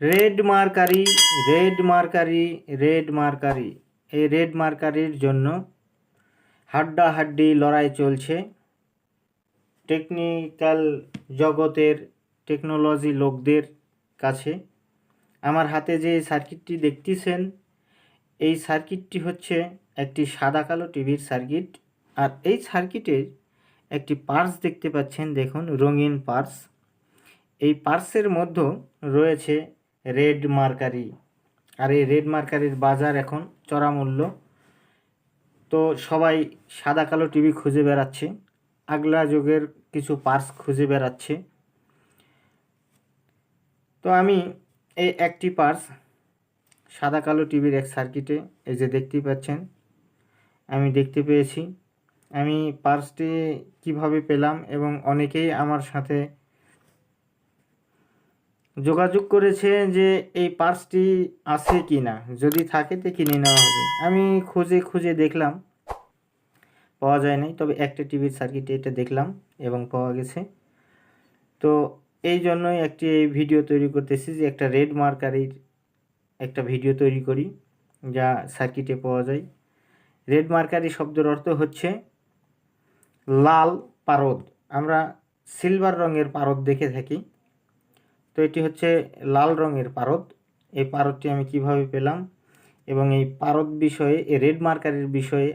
Red mercury red mercury red mercury. এই red মার্কারির জন্য হাড্ডাহাড্ডি লড়াই চলছে। টেকনিক্যাল জগতের টেকনোলজি লোকদের কাছে। আমার হাতে যে সার্কিটটি দেখতেছেন, এই সার্কিটটি হচ্ছে একটি সাদা কালো টিভির সার্কিট। আর এই সার্কিটের একটি পার্স দেখতে পাচ্ছেন, দেখুন, রঙিন পার্স এই পার্সের মধ্যে রয়েছে রেড মার্কারি। আর এই রেড মার্কারির বাজার এখন চড়া মূল্য তো সবাই সাদা কালো টিভি খুঁজে বেড়াচ্ছে। আগলা যুগের কিছু পার্স খুঁজে বেড়াচ্ছে। তো আমি এই একটি পার্স সাদা কালো টিভির এক সার্কিটে এই যে দেখতেই পাচ্ছেন, আমি দেখতে পেয়েছি। আমি পার্সটি কীভাবে পেলাম এবং অনেকেই আমার সাথে যোগাযোগ করেছে যে এই পার্সটি আছে কি না যদি থাকে তো কিনে নেওয়া হবে। আমি খুঁজে খুঁজে দেখলাম, পাওয়া যায় নাই, তবে একটা টিভির সার্কিটে এটা দেখলাম এবং পাওয়া গেছে। তো এই জন্যই একটি ভিডিও তৈরি করতেছি যে একটা রেড মার্কারির একটা ভিডিও তৈরি করি, যা সার্কিটে পাওয়া যায়। রেড মার্কারি শব্দের অর্থ হচ্ছে লাল পারদ। আমরা সিলভার রঙের পারদ দেখে থাকি। তো এটি হচ্ছে লাল রঙের পারদ। এই পারদটি আমি কীভাবে পেলাম? এবং এই পারদ বিষয়ে, এই রেড মার্কারের বিষয়ে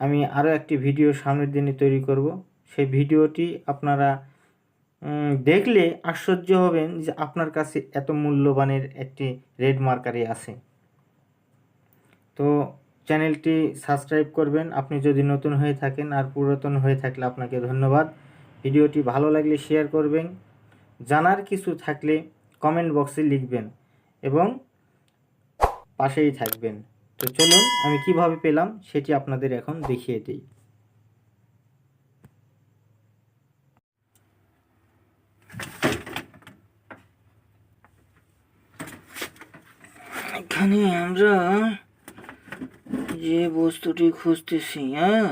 আমি আরও একটি ভিডিও সামনের দিনে তৈরি করব। সেই ভিডিওটি আপনারা দেখলে আশ্চর্য হবেন যে আপনার কাছে এত মূল্যবানের একটি রেড মার্কারি আছে। তো চ্যানেলটি সাবস্ক্রাইব করবেন। আপনি যদি নতুন হয়ে থাকেন আর পুরাতন হয়ে থাকলে আপনাকে ধন্যবাদ। ভিডিওটি ভালো লাগলে শেয়ার করবেন। জানার কিছু থাকলে কমেন্ট বক্সে লিখবেন এবং পাশেই থাকবেন। তো চলুন, আমি কীভাবে পেলাম সেটি আপনাদের এখন দেখিয়ে দিই। এখানে আমরা যে বস্তুটি খুঁজতেছি হ্যাঁ?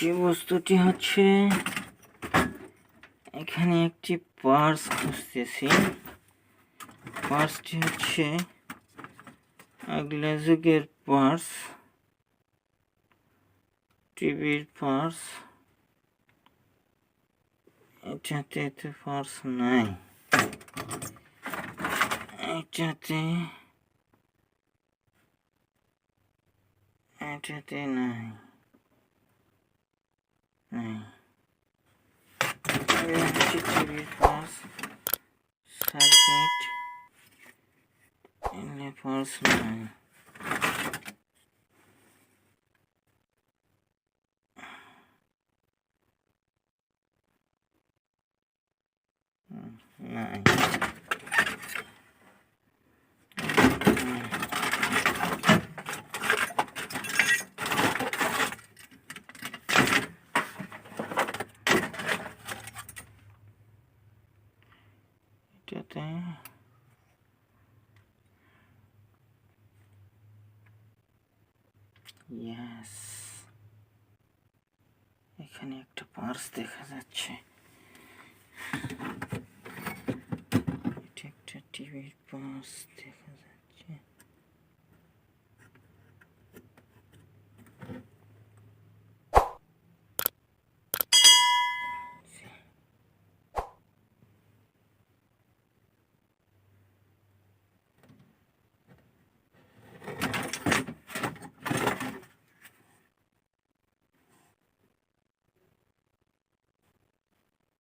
সে বস্তুটি হচ্ছে এখানে একটি পার্স খুঁজতেছি। পার্সটি হচ্ছে আগলা যুগের পার্স, টিভির পার্স। এটাতে তো পার্স নাই। এটাতে এটাতে নাই। টিভির পার্স সার্কিট এনে পার্স নাই হুম, নাই এটাতে ইয়েস এখানে একটা পার্স দেখা যাচ্ছে। এটা একটা টিভির পার্স দেখা